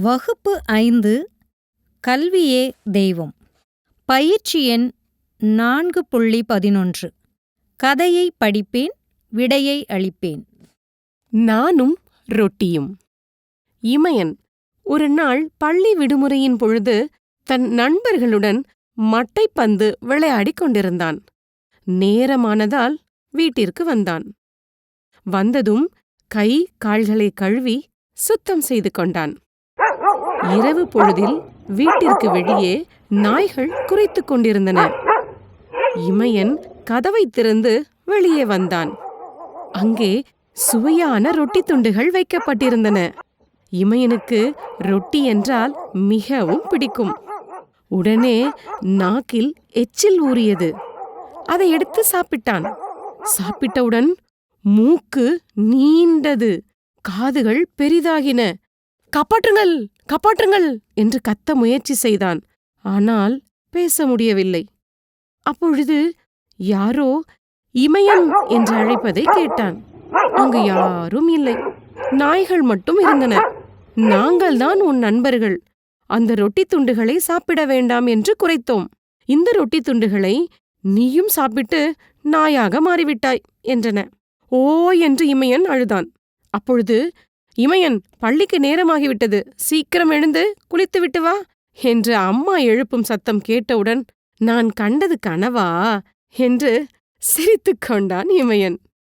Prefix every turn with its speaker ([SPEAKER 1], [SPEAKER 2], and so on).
[SPEAKER 1] வகுப்பு ஐந்து கல்வியே தெய்வம். பயிற்சி எண் நான்கு புள்ளி பதினொன்று. கதையை படிப்பேன் விடையை அளிப்பேன்.
[SPEAKER 2] நானும் ரொட்டியும். இமயன் ஒரு நாள் பள்ளி விடுமுறையின் பொழுது தன் நண்பர்களுடன் மட்டைப்பந்து விளையாடிக் கொண்டிருந்தான். நேரமானதால் வீட்டிற்கு வந்தான். வந்ததும் கை கால்களை கழுவி சுத்தம் செய்து கொண்டான். இரவு பொழுதில் வீட்டிற்கு வெளியே நாய்கள் குறைத்து கொண்டிருந்தன. இமயன் கதவை திறந்து வெளியே வந்தான். அங்கே சுவையான ரொட்டி துண்டுகள் வைக்கப்பட்டிருந்தன. இமயனுக்கு ரொட்டி என்றால் மிகவும் பிடிக்கும். உடனே நாக்கில் எச்சில் ஊறியது. அதை எடுத்து சாப்பிட்டான். சாப்பிட்டவுடன் மூக்கு நீண்டது. காதுகள் பெரிதாகின. காப்பாற்றுங்கள்! காப்பாற்றுங்கள் என்று கத்த முயற்சி செய்தான். ஆனால் பேச முடியவில்லை. அப்பொழுது யாரோ இமயம் என்று அழைப்பதை கேட்டான். அங்கு யாரும் இல்லை. நாய்கள் மட்டும் இருந்தன. நாங்கள் தான் உன் நண்பர்கள். அந்த ரொட்டி துண்டுகளை சாப்பிட வேண்டாம் என்று குறைத்தோம். இந்த ரொட்டி துண்டுகளை நீயும் சாப்பிட்டு நாயாக மாறிவிட்டாய் என்றன. ஓ என்று இமயன் அழுதான். அப்பொழுது இமயன் பள்ளிக்கு நேரமாகிவிட்டது. சீக்கிரம் எழுந்து குளித்து விட்டு வா என்று அம்மா எழுப்பும் சத்தம் கேட்டவுடன் நான் கண்டது கனவா? என்று சிரித்துக் கொண்டான் இமயன்.